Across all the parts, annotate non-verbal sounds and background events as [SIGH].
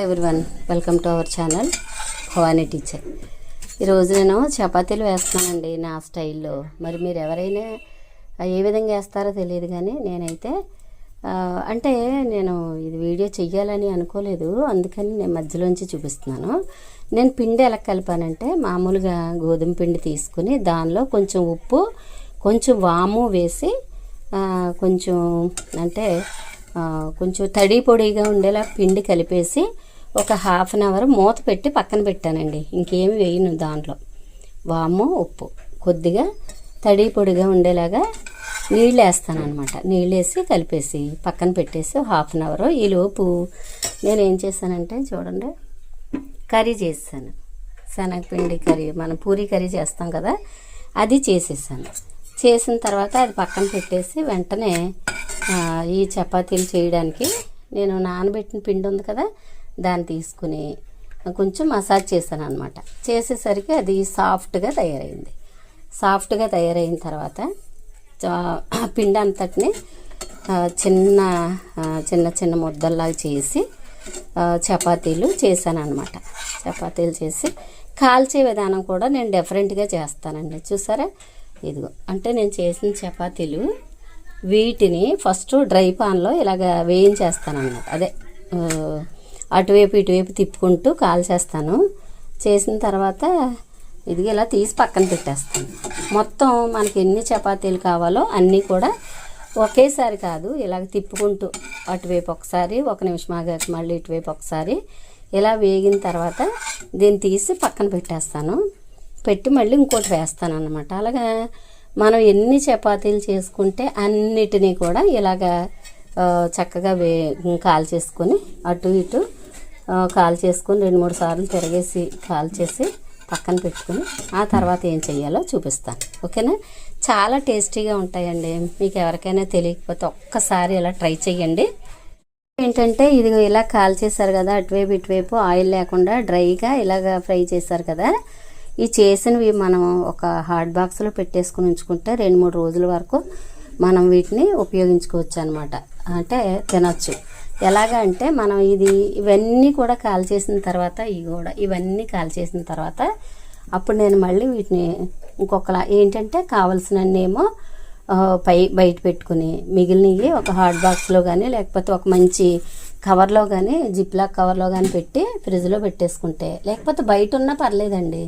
Everyone welcome to our channel Bhavani teacher ఈరోజు నేను చపాతీలు వేస్తున్నానండి నా స్టైల్లో. మరి మీరు ఎవరైనా ఏ విధంగా వేస్తారో తెలియదు కానీ నేనైతే అంటే నేను ఇది వీడియో చెయ్యాలని అనుకోలేదు అందుకని నేను మధ్యలోంచి చూపిస్తున్నాను. నేను పిండి ఎలా కలిపానంటే మామూలుగా గోధుమ పిండి తీసుకుని దానిలో కొంచెం ఉప్పు కొంచెం వాము వేసి కొంచెం అంటే కొంచెం తడి పొడిగా ఉండేలా పిండి కలిపేసి ఒక హాఫ్ అన్ అవర్ మూత పెట్టి పక్కన పెట్టానండి. ఇంకేమి వేయను దాంట్లో. వాము ఉప్పు. కొద్దిగా తడి పొడిగా ఉండేలాగా నీళ్ళు వేస్తాను అనమాట నీళ్ళు వేసి కలిపేసి పక్కన పెట్టేసి హాఫ్ అన్ అవర్ ఈలోపు నేను ఏం చేశానంటే చూడండి కర్రీ చేశాను. శనగపిండి కర్రీ మనం పూరి కర్రీ చేస్తాం కదా అది చేసేసాను. చేసిన తర్వాత అది పక్కన పెట్టేసి వెంటనే ఈ చపాతీలు చేయడానికి నేను నానబెట్టిన పిండి ఉంది కదా దాన్ని తీసుకుని కొంచెం మసాజ్ చేశాను అనమాట చేసేసరికి అది సాఫ్ట్గా తయారైంది. సాఫ్ట్గా తయారైన తర్వాత చా- [CLEARS THROAT] పిండి అంతటిని చిన్న చిన్న చిన్న ముద్దల్లాగా చేసి చపాతీలు చేశాను అనమాట చపాతీలు చేసి కాల్చే విధానం కూడా నేను డిఫరెంట్గా చేస్తానండి. చూసారా? ఇదిగో అంటే నేను చేసిన చపాతీలు వీటిని ఫస్ట్ డ్రై పాన్లో ఇలాగ వేయించేస్తాను అనమాట అదే అటువైపు ఇటువైపు తిప్పుకుంటూ కాల్చేస్తాను చేసిన తర్వాత ఇది ఇలా తీసి పక్కన పెట్టేస్తాను. మొత్తం మనకి ఎన్ని చపాతీలు కావాలో అన్నీ కూడా ఒకేసారి కాదు ఇలాగ తిప్పుకుంటూ అటువైపు ఒకసారి ఒక నిమిషం ఆగాక మళ్ళీ ఇటువైపు ఒకసారి ఇలా వేగిన తర్వాత దీన్ని తీసి పక్కన పెట్టేస్తాను. పెట్టి మళ్ళీ ఇంకోటి వేస్తాను అనమాట అలాగా మనం ఎన్ని చపాతీలు చేసుకుంటే అన్నిటినీ కూడా ఇలాగా చక్కగా వే కాల్ చేసుకొని అటు ఇటు ఆ, కాల్ చేసుకొని రెండు మూడు సార్లు తిరగేసి కాల్ చేసి పక్కన పెట్టుకుని ఆ తర్వాత ఏం చేయాలో చూపిస్తాను. ఓకేనా? చాలా టేస్టీగా ఉంటాయండి. మీకు ఎవరికైనా తెలియకపోతే ఒక్కసారి ఇలా ట్రై చేయండి ఏంటంటే ఇది ఇలా కాల్ చేశారు కదా అటువైపు ఇటువైపు ఆయిల్ లేకుండా డ్రైగా ఇలాగ ఫ్రై చేశారు కదా ఈ చేసినవి మనం ఒక హాట్ బాక్స్లో పెట్టేసుకుని ఉంచుకుంటే రెండు మూడు రోజుల వరకు మనం వీటిని ఉపయోగించుకోవచ్చు అనమాట అంటే తినొచ్చు. ఎలాగా అంటే మనం ఇది ఇవన్నీ కూడా కాల్చేసిన తర్వాత ఇవి కూడా ఇవన్నీ కాల్చేసిన తర్వాత అప్పుడు నేను మళ్ళీ వీటిని ఇంకొకలా ఏంటంటే కావలసినన్నేమో పై బయట పెట్టుకుని మిగిలినవి ఒక హాట్ బాక్స్లో కానీ లేకపోతే ఒక మంచి కవర్లో కానీ జిప్లాక్ కవర్లో కానీ పెట్టి ఫ్రిడ్జ్లో పెట్టేసుకుంటే లేకపోతే బయట ఉన్నా పర్లేదండి.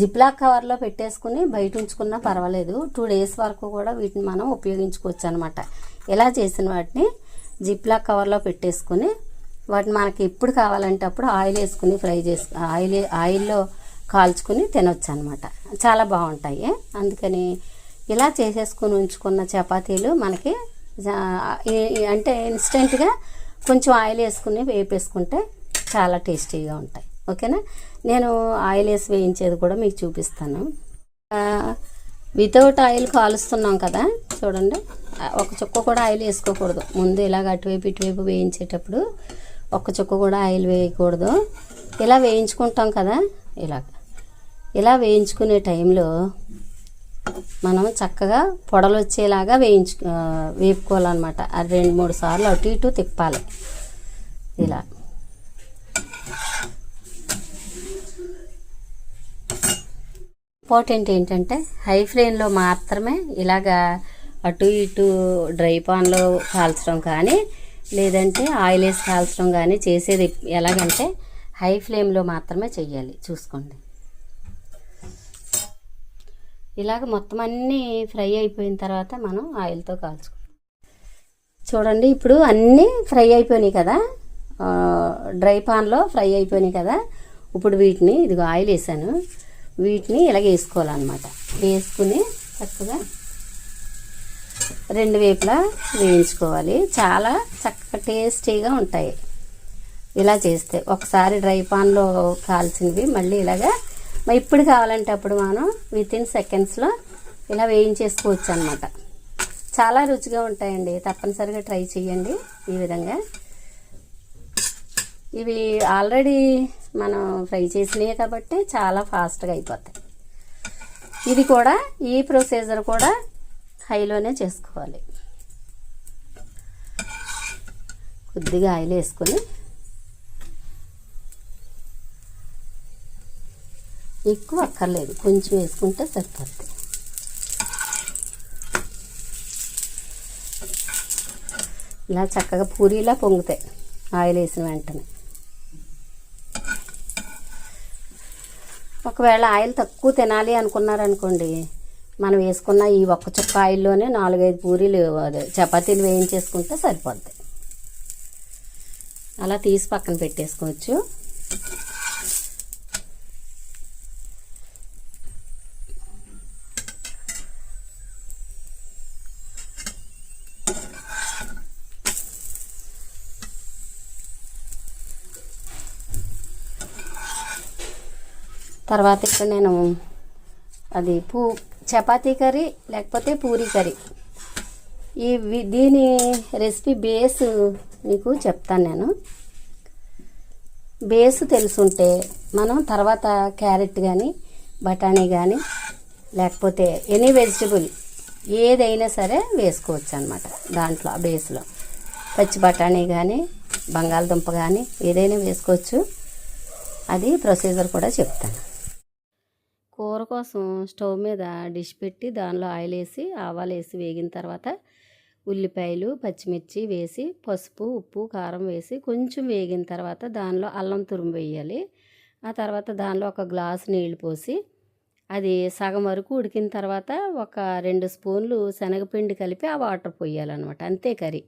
జిప్లాక్ కవర్లో పెట్టేసుకుని బయట ఉంచుకున్నా పర్వాలేదు. టూ డేస్ వరకు కూడా వీటిని మనం ఉపయోగించుకోవచ్చు అనమాట ఇలా చేసిన వాటిని జిప్లాక్ కవర్లో పెట్టేసుకుని వాటిని మనకి ఎప్పుడు కావాలంటే అప్పుడు ఆయిల్ వేసుకుని ఫ్రై చేసు ఆయిల్ ఆయిల్లో కాల్చుకుని తినొచ్చు అనమాట చాలా బాగుంటాయి. అందుకని ఇలా చేసేసుకుని ఉంచుకున్న చపాతీలు మనకి అంటే ఇన్స్టెంట్గా కొంచెం ఆయిల్ వేసుకుని వేపేసుకుంటే చాలా టేస్టీగా ఉంటాయి. ఓకేనా? నేను ఆయిల్ వేసి వేయించేది కూడా మీకు చూపిస్తాను. వితౌట్ ఆయిల్ కాలుస్తున్నాం కదా చూడండి. ఒక చుక్క కూడా ఆయిల్ వేసుకోకూడదు. ముందు ఇలాగ అటువైపు ఇటువైపు వేయించేటప్పుడు ఒక్క చుక్క కూడా ఆయిల్ వేయకూడదు. ఇలా వేయించుకుంటాం కదా ఇలాగ. ఇలా వేయించుకునే టైంలో మనం చక్కగా పొడలు వచ్చేలాగా వేయించు వేపుకోవాలన్నమాట. అది రెండు మూడు సార్లు అటు ఇటు తిప్పాలి. ఇలా. ఇంపార్టెంట్ ఏంటంటే హై ఫ్లేమ్లో మాత్రమే ఇలాగా అటు ఇటు డ్రై పాన్లో కాల్చడం కానీ లేదంటే ఆయిల్ వేసి కాల్చడం కానీ చేసేది ఎలాగంటే హై ఫ్లేమ్లో మాత్రమే చెయ్యాలి. చూసుకోండి. ఇలాగ మొత్తం అన్నీ ఫ్రై అయిపోయిన తర్వాత మనం ఆయిల్తో కాల్చుకుంటాం చూడండి ఇప్పుడు అన్నీ ఫ్రై అయిపోయినాయి కదా. డ్రై పాన్లో ఫ్రై అయిపోయినాయి కదా. ఇప్పుడు వీటిని ఇదిగో ఆయిల్ వేసాను వీటిని ఇలాగ వేసుకోవాలన్నమాట. వేసుకుని చక్కగా రెండు వైపులా వేయించుకోవాలి. చాలా చక్కగా టేస్టీగా ఉంటాయి. ఇలా చేస్తే ఒకసారి డ్రై పాన్లో కాల్చినవి మళ్ళీ ఇలాగా మరి ఇప్పుడు కావాలంటే అప్పుడు మనం విత్ ఇన్ సెకండ్స్లో ఇలా వేయించేసుకోవచ్చు అనమాట చాలా రుచిగా ఉంటాయండి. తప్పనిసరిగా ట్రై చేయండి ఈ విధంగా. ఇవి ఆల్రెడీ మనం ఫ్రై చేసినవి కాబట్టి చాలా ఫాస్ట్గా అయిపోతాయి. ఇది కూడా ఈ ప్రొసీజర్ కూడా హైలోనే చేసుకోవాలి. కొద్దిగా ఆయిల్ వేసుకొని ఎక్కువ అక్కర్లేదు కొంచెం వేసుకుంటే సరిపోద్ది. ఇలా చక్కగా పూరిలా పొంగుతాయి ఆయిల్ వేసిన వెంటనే. ఒకవేళ ఆయిల్ తక్కువ తినాలి అనుకున్నారనుకోండి మనం వేసుకున్న ఈ ఒక్క చుక్క ఆయిల్లోనే నాలుగైదు పూరీలు చపాతీలు వేయించేసుకుంటే సరిపోద్ది. అలా తీసి పక్కన పెట్టేసుకోవచ్చు. తర్వాత ఇక్కడ నేను అది పూ చపాతీ కర్రీ లేకపోతే పూరీ కర్రీ. ఈ దీని రెసిపీ బేస్ మీకు చెప్తాను నేను. బేస్ తెలుసుంటే మనం తర్వాత క్యారెట్ కానీ బఠానీ కానీ లేకపోతే ఎనీ వెజిటబుల్ ఏదైనా సరే వేసుకోవచ్చు అనమాట దాంట్లో ఆ బేస్లో. పచ్చి బఠానీ కానీ బంగాళదుంప కానీ ఏదైనా వేసుకోవచ్చు. అది ప్రొసీజర్ కూడా చెప్తాను. కూర కోసం స్టవ్ మీద డిష్ పెట్టి దానిలో ఆయిల్ వేసి ఆవాలు వేసి వేగిన తర్వాత ఉల్లిపాయలు పచ్చిమిర్చి వేసి పసుపు ఉప్పు కారం వేసి కొంచెం వేగిన తర్వాత దానిలో అల్లం తురుము వేయాలి. ఆ తర్వాత దానిలో ఒక గ్లాస్ నీళ్ళు పోసి అది సగం వరకు ఉడికిన తర్వాత ఒక రెండు స్పూన్లు శనగపిండి కలిపి ఆ వాటర్ పోయాలన్నమాట. అంతే కర్రీ.